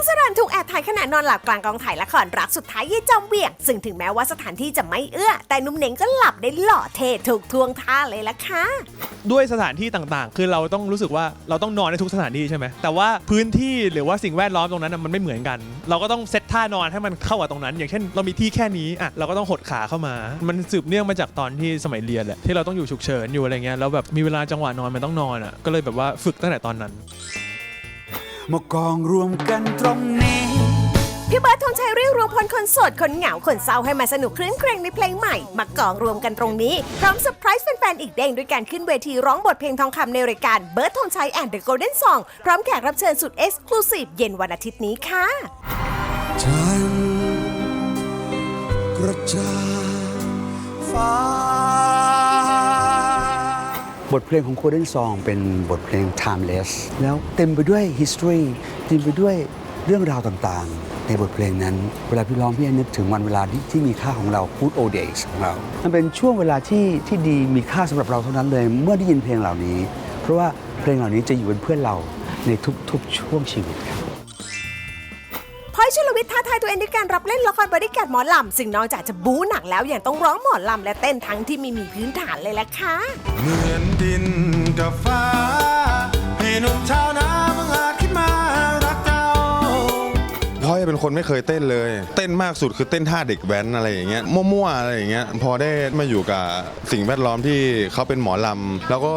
งสรันถูกแอบถ่ายขณะนอนหลับกลางกองถ่ายละครรักสุดท้ายยี่จอมเบี่ยง ซึ่งถึงแม้ว่าสถานที่จะไม่เอื้อ แต่หนุ่มเหน่งก็หลับได้หล่อเท่ถูกทวงท่าเลยล่ะค่ะ ด้วยสถานที่ต่างๆ คือเราต้องรู้สึกว่าเราต้องนอนในทุกสถานที่ใช่ไหมแต่ว่าพื้นที่หรือว่าสิ่งแวดล้อมตรงนั้นนะมันไม่เหมือนกัน เราก็ต้องเซตท่านอนให้มันเข้ากับตรงนั้น อย่างเช่น เรามีที่แค่นี้อะเราก็ต้องหดขาเข้ามา มันสืบเนื่องมาจากตอนที่สมัยเรียนแหละที่เราต้องอยู่ฉุกเฉินอยู่อะไรเงี้ยแล้วแบบมีเวลาจังหวะนอนมันต้องนอนอะก็เลยแบบว่าฝึกตั้งแต่ตอนนั้น มากองรวมกันตรงนี้ พี่เบิร์ดธงชัยเรียกรวมพลคนโสดคนเหงาคนเศร้าให้มาสนุกคลื่นเครงในเพลงใหม่ มากองรวมกันตรงนี้ พร้อมเซอร์ไพรส์แฟนๆอีกเด้งด้วยการขึ้นเวทีร้องบทเพลงทองคำในรายการเบิร์ดธงชัยแอนด์เดอะโกลเด้นซองพร้อมแขกรับเชิญสุดเอ็กซ์คลูซีฟเย็นวันอาทิตย์นี้ค่ะจันกระจางฟ้า บทเพลงของโคเดนซองเป็นบทเพลง timeless แล้วเต็มไปด้วย history เต็มไปด้วยเรื่องราวต่างๆ ในบทเพลงนั้น เวลาพี่ร้องพี่ให้นึกถึงวันเวลาที่ที่มีค่าของเรา good old days ของเรา มันเป็นช่วงเวลาที่ที่ดีมีค่าสำหรับเราเท่านั้นเลย เมื่อได้ยินเพลงเหล่านี้ เพราะว่าเพลงเหล่านี้จะอยู่เป็นเพื่อนเราในทุกๆช่วงชีวิตครับ ชลวิทย์ท้าทายตัวเองด้วยการรับเล่นละครบริการหมอลำซึ่งนอกจากจะบู๊หนักแล้วยังต้องร้องหมอลำและเต้นทั้งที่ไม่มีพื้นฐานเลยละค่ะ เหมือนดินกับฟ้าให้นุ่มชาวนา เป็นคนไม่เคยเต้นเลย เต้นมากสุดคือเต้นท่าเด็กแว้นอะไรอย่างเงี้ยมั่วๆอะไรอย่างเงี้ยพอได้มาอยู่กับสิ่งแวดล้อมที่เขาเป็นหมอลำแล้วก็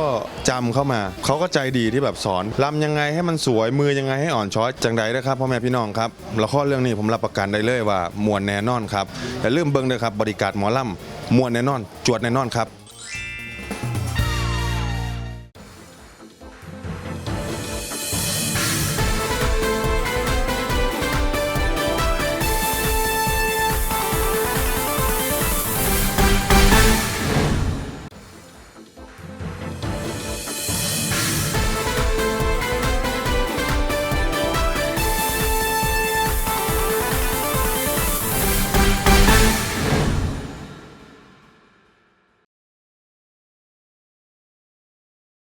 จำเข้ามาเขาก็ใจดีที่แบบสอนลำยังไงให้มันสวยมือยังไงให้อ่อนช้อยจังใดนะครับพ่อแม่พี่น้องครับละครเรื่องนี้ผมรับประกันได้เลยว่ามวนแน่นอนครับแต่เริ่าลืมเบิ้งเลยครับบริการหมอลำมวนแน่นอน จวดแน่นอนครับ